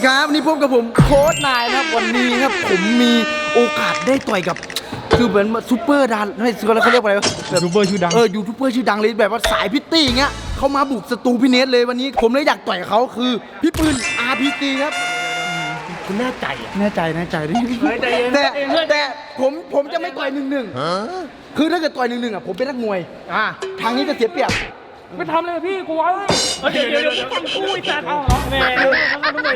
ดีครับวันนี่พบกับผมโค้ชนายนะครับวันนี้ครับผมมีโอกาสได้ต่อยกับ คือเหมือนซูเปอร์ดานไม่ซูเปอร์เขาเรียกว่าอะไรวะแบบยูทูบเบอร์ชื่อดัง เออยูทูบเบอร์ชื่อดังเลยแบบว่าสายพิตตี้อย่างเงี้ยเขามาบุกสตูพี่เนทเลยวันนี้ ผมเลยอยากต่อยเขาคือ พี่ปืน RPT ครับคุณแน่ใจอะแน่ใจแน่ใจดิเฮ้ยใจเย็นแต่ใจเย็นแต่ผมผมจะไม่ต่อยหนึ่งหนึ่งคือถ้าเกิดต่อยหนึ่งหนึ่งอะผมเป็นนักมวยอ่าทางนี้จะเสียเปรียบไม่ทำเลยพี่กูว่าเดี๋ยวเดี๋ยวเดี๋ยวทำกูไอ้สัตว์เอาเหรอแหม่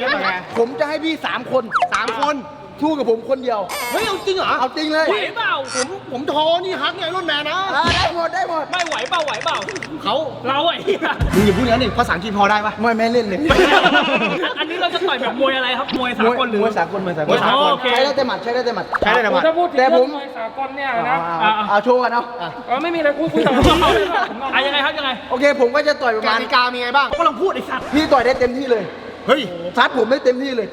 ทำไม่ได้ยังไงผมจะให้พี่สามคนสามคนสู้กับผมคนเดียว เฮ้ยเอาจริงเหรอเอาจริงเลยไหวเปล่าผมผมทอนี่ฮักไงรุ่นแมนนะอ่าได้หมดได้หมดไม่ไหวเปล่าไหวเปล่าเขาเราไอ้เหี้ยมึงอย่าพูดอย่างนั้นดิภาษาอังกฤษพอได้ปะไม่ไม่เล่นเลยอันนี้เราจะต่อยแบบมวยอะไรครับมวยสากลหรือมวยสากลมวยสากลมวยสากลโอเคใช้ได้แต่หมัดใช้ได้แต่หมัดใช้ได้แต่หมัดถ้าพูดถึงแต่ผมมวยสากลเนี่ยเอานะเอาเอาเอาโชว์กันเอาเออไม่มีอะไรคุยคุยต่ออะยังไงครับยังไงโอเคผมก็จะต่อยประกมาณติกามีไงบ้างก็ลองพูดไอ้สัตว์พี่ต่อยได้เต็มที่เลย เฮ้ยซัดผมได้เต็มที่เลย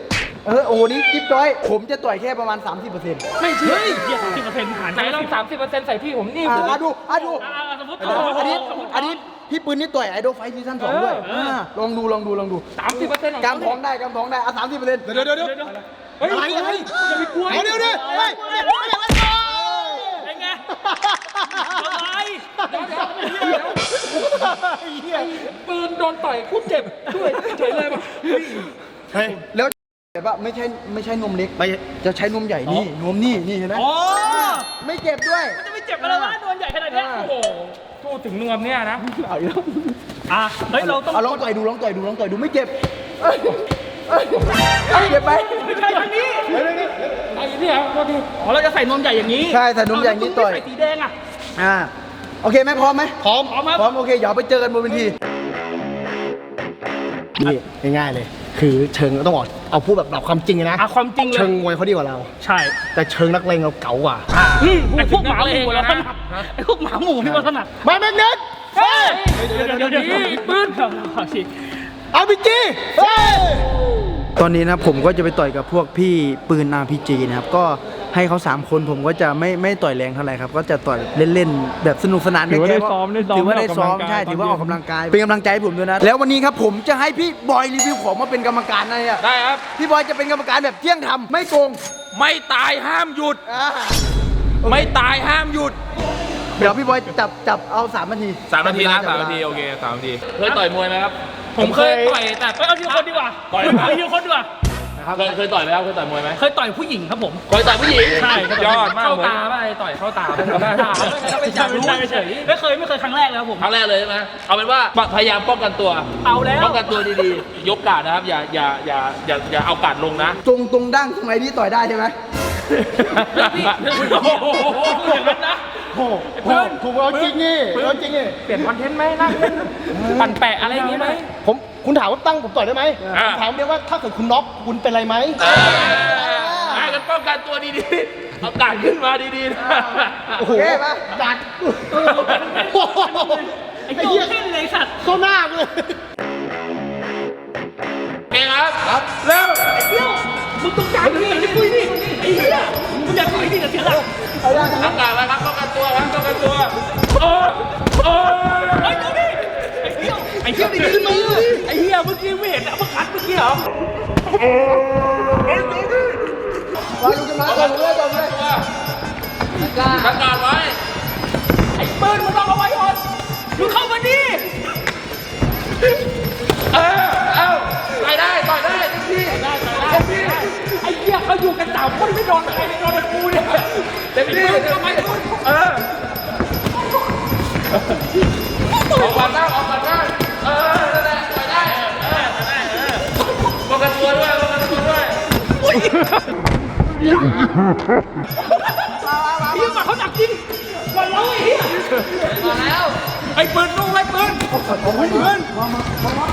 เออ โอ้โหนี่จิ๊บจ้อย ผมจะต่อยแค่ประมาณ 30%ไม่เชื่อเหี้ยสามสิบเปอร์เซ็นต์ผ่านไหนลองสามสิบเปอร์เซ็นต์ใส่พี่ผมนี่อ่าอะดูอะดู อ่าสมมติอันนี้อันนี้พี่ปืนนี่ต่อยไอดอลไฟซีซั่นสองด้วยาลองดูลองดูลองดูสามสิบเปอร์เซ็นต์ของกำท้องได้กำท้องได้อะ30%เดี๋ยวเดี๋ยวเดี๋ยวเฮ้ยอะไรอะไรอย่าไปกลัวเดี๋ยวเดี๋ยวเดี๋ยวเฮ้ยเฮ้ยเฮ้ยเฮ้ยเป็นไงอะไร เดี๋ยวเดี๋ยวเดี๋ยวเหี้ยปืนโดนต่อยกูเจ็บด้วยเฉยเลยป่ะเฮ้ยแล้วแบบว่าไม่ใช่ไม่ใช่นมเล็กไปจะใช้นมใหญ่นี่นมนี่นี่เห็นไหมอ๋อไม่เจ็บด้วยจะไม่เจ็บอะไรวะนวลใหญ่ขนาดเนี้ยโอ้โหพูดถึงนวมเนี่ยนะเอาอีกแล้วอะเฮ้ยเราต้องเอาลองต่อยดูลองต่อยดูลองต่อยดูไม่เจ็บเอ้ยเอ้ยเอ้ยเจ็บไหมไม่ใช่ทางนี้ไอ้เนี่ยโทษทีอ๋อเราจะใส่นวมใหญ่อย่างนี้ใช่ใส่นมใหญ่อย่างนี้ต่อยใส่สีแดงอะอ่า โอเคไหมพร้อมไหมพร้อมพร้อมครับ พร้อมโอเคเดี๋ยวไปเจอกันบนเวทีนี่ง่ายๆเลย คือเชิงต้องบอกเอาพูดแบบแบบความจริงเลยนะอะความจริงเลเชิยงมวยเขาดีกว่าเรา ใช่แต่เชิงนักเลงเราเก๋ากว่าอืมไอ้พวกหมาหมู่เราถนัดไอ้พวกหมาหมู่ที่เราถนัดมาแมกเนตเฮ้ยเดี๋ยวเดี๋ยวเดี๋ยวปืนอาร์พีจีเฮ้ย ตอนนี้นะผมก็จะไปต่อยกับพวกพี่ปืน RPG นะครับ ก็ ให้เขา 3 คนผมก็จะไม่ไม่ต่อยแรงเท่าไหร่ครับ ก็จะต่อยเล่นๆ แบบสนุกสนานถือว่าได้แค่ซ้อมได้ซ้อมถือว่าได้ซ้อมได้ออกกำลังกายใช่ถือว่าออกตอนกำเย็นลังกาย เป็นกำลังใจให้ผมด้วยนะ แล้ววันนี้ครับผมจะให้พี่บอยรีวิวของมาเป็นกรรมการนะเนี่ยได้ครับ พี่บอยจะเป็นกรรมการแบบเที่ยงธรรมไม่โกง ไม่ตายห้ามหยุดอ่าไม่ตายห้ามหยุด เดี๋ยวพี่บอยจับจับเอาสามนาทีสามนาทีนะจัสาบมเวลนาทีโอเคสามนาทีเคยต่อยมวยไหมครับ ผมเคยต่อยแต่เอ้ยเอาทีละคนดีกว่าต่อยเอาทีละคนดีกว่า เคยเคยต่อยไหมครับเคยต่อยมวยไหมเคยต่อยผู้หญิงครับผม เคยต่อยผู้หญิง ใช่ยอดมากเข้าเหมือนตาไม่ต่อยเข้าตาไม่ถามไม่อยากรู้เฉยไม่เคยไม่เคยครั้งแรกเลยครับผม ครั้งแรกเลยใช่ไหมเอาเป็นว่าพยายามป้องกันตัว เอาแล้ว ป้องกันตัวดีๆ ยกการดนะครับ อย่าอย่าอย่าอย่าอย่าเอาการดลงนะ ตรงตรงดั้งตรงไหนที่ต่อยได้ใช่ไหมโอ้โหอย่างนั้นนะโอ้โหถูกเอาจริงนี่เอาจริงนี่เปลี่ยนคอนเทนต์ไหมนั่งเล่นปั่นแปะอะไรอย่างงี้ไหมผม คุณถามว่าตั้งผมต่อยได้ไหมอ่าถามเดียวว่าถ้าเกิดคุณน็อกคุณเป็นไรไหมให้กันป้องกันตัวดีๆ เอาการดขึ้นมาดีๆนะโอ้โหโอเคปะดัดโอ้โหไอ้ไอ้เหี้เหี้ยยเล่นเลยสัตว์เข้าหน้ากูเลยโอเคครับครับเริ่มเดี๋ยวมึงต้องการนี่ไอ้ปุ้ยนี่ไอ้เหี้ยมึงอย่าถอยดิเดี๋ยวเสียหลักทำการไว้ครับป้องกันตัวครับป้องกันตัวโอ้โอ้ ไอ้เดี๋ยวดิไอ้เหี้ยไอ้เหี้ยดิขึ้นมา ไอ้เหี้ยเมื่อกี้ไม่เห็นอะเมื่อคัดเมื่อกี้เหรอวางขึ้นมาก่อนเลยก่อนเลยทำการไว้ ไอ้ปืนมันต้องเอาไว้ก่อนมึงเข้ามาดิเออเอาต่อยได้ต่อยได้ทุกที่ได้ได้ได้ไอ้เหี้ยเขาอยู่กันสามคนไม่โดนใครไม่โดนกูเนี่ยเต็มที่ปืนเข้าไปปืนเออออกก่อนหน้าออกก่อนหน้า ยเหี้ยมาเขาหนักจริงมาแล้วไอ้เฮียมาแล้วไอ้ปืนลูกไอ้ปืนปืนมามามา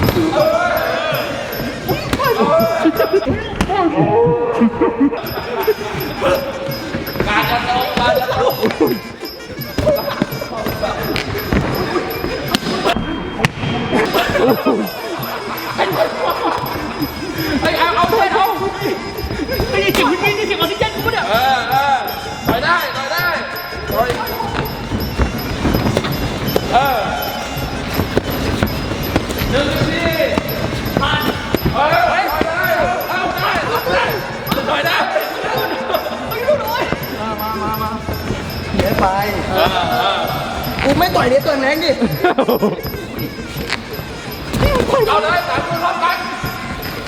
เดี๋ยวต่อยแรงดิเอาเลยสามคนพร้อมกัน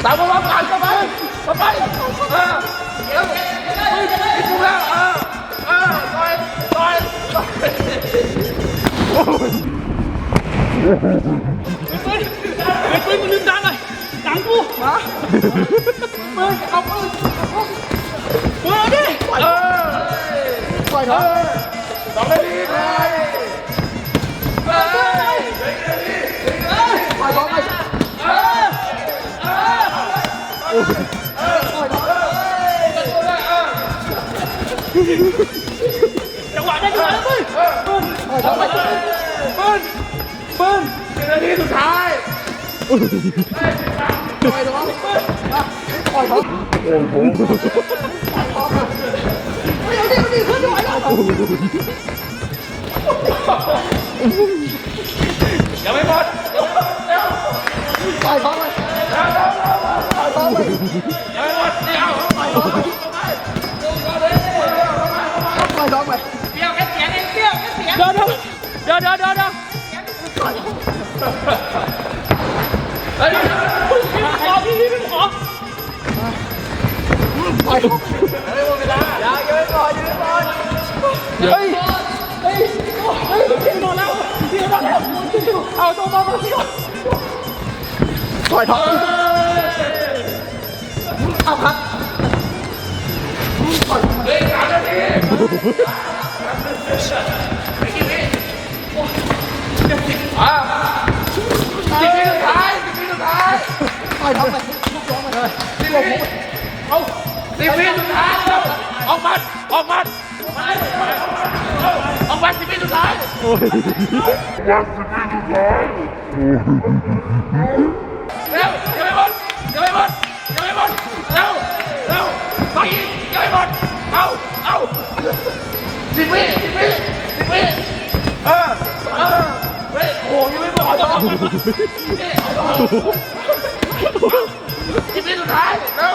สามคนพร้อมกันเข้าไปเข้าไปเออเดี๋ยวเฮ้ยอีกกูแล้วเออเออต่อยต่อยต่อยไอ้ปืนมึงลืมตาหน่อยดังกูมาปืนเอาปืนปืนเอาดิเออต่อยท้อง จังหวะได้จังหวะปืนปืนปืนปืนสิบนาทีสุดท้ายไปล่อยน้องปล่อยท้องไม่เอาดิเอาดิขึ้นไหวแล้วยังไม่หมดปล่อยท้องเปล่อยท้องเลยยังไม่หมดเดี๋ยปล่อย ต่อยท้อเฮ้ยเฮ้ยเฮ้ยพี่โดนแล้วโดนแล้วเอาตัวมาพี่ก่อนต่อยท้องเอาครับเหลืออีกสามนาทีอะสิบวิสุดท้ายสิบวิสุดท้ายต่อยท้องไปเอา สิบวิสุดท้ายแล้วออกมัดออกมัดออกมัดสิบวิสุดท้ายเร็วยังไม่หมดยังไม่หมดยังไม่หมดเร็วเร็วไปอีกยังไม่หมดเอาเอาสิบวิสิบวิสิบวิเออเออเฮ้ยโอ้ยยังไม่หมดหรอกสิบวิสุดท้ายเร็ว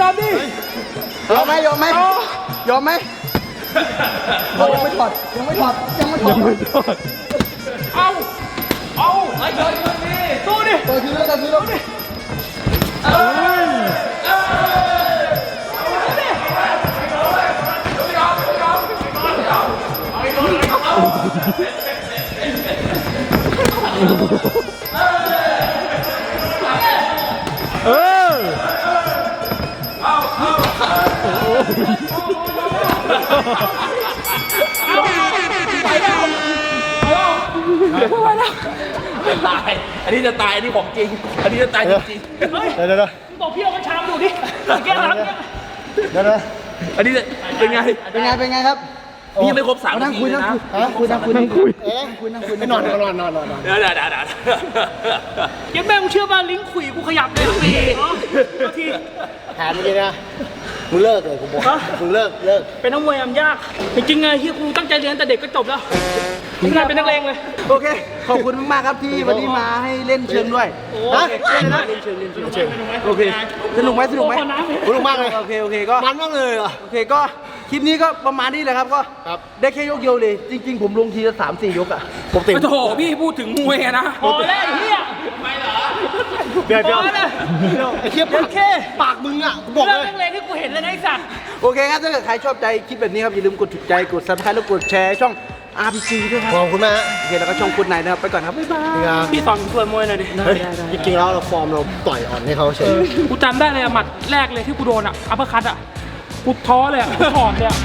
ยอมดิยอมไหมยอมไหมยอมไหมยังไม่ถอดยังไม่ถอดยังไม่ถอดเอาเอาไอ้เดินคนนี้สู้ดิเดินทีเดินทีละดิเอ้ยเอ้ยเอาดิ นดิสู้ดิต่อยแล้วต่อยทีแล้วตาย อันนี้จะตาย อันนี้ของจริง อันนี้จะตายจริงเฮ้ยเดี๋ยวเดี๋ยวเดี๋ยวบอกพี่เอากระชามดูดิแก้หลังเดี๋ยวเดี๋ยวๆอันนี้จะเป็นไง เป็นไง เป็นไงครับ นี่ยังไม่ครบสามนั่นางทีคุยนั่งคุยนั่งคุยนั่งคุยนั่งคุยเอ๊ะคุยนั่งคุยไปนอนนอนนอนนอนนอนเดี๋ยวเดี๋ยวเดี๋ยวยวยังแม่งเชื่อป่ะลิงขุยกูขยับเลยปีทีแผนเมื่อกี้นะ มึงเลิกเลยกูบอกมึงเลิกเลิกเป็นนักมวยมันยากจริงๆไงที่กูตั้งใจเรียนแต่เด็กก็จบแล้วไม่น่าเป็นนักเลงเลย โอเค ขอบคุณมากๆครับที่วันนี้มาให้เล่นเชิงด้วยฮะเล่นนะเล่นเชิงเล่นเชิงเชิงโอเค สนุกไหมสนุกไหมสนุกมากเลย โอเคโอเคก็ มันมากเลยอะ โอเคก็คลิปนี้ก็ประมาณนี้แหละครับก็ครับ ได้แค่ยกเดียวเลย จริง ๆ ผมลงทีละสามสี่ยกอะปกติโอ้โหพี่พูดถึงมวยอะนะ พอแล้วไอ้เหี้ยเดี๋ยว เดี๋ยวพอแล้วไอ้เทียบปากปากมึงอะกูบอกเรื่เลองยนักเลงที่กูเห็นเลยนะไอ้สัตว์โอเคครับ ถ้าเกิดใครชอบใจคลิปแบบนี้ครับ อย่าลืมกดถูกใจ กดซับสไครต์แล้วกดแชร์ช่อง RPG ด้วยครับ ขอบคุณมากฮะโอเค แล้วก็ช่องคุณนายนะครับ ไปก่อนครับ บ๊ายบายนี่ครับพี่สอนกูต่อยมวยหน่อยดิเฮ้ยจริงๆแล้วเราฟอร์มเราต่อยอ่อนให้เขาเฉย กูจำได้เลยอะหมัดแรกเลยที่กูโดนอะอัปเปอร์คัตอะกูท้อเลยอะกูถอดเลยอะ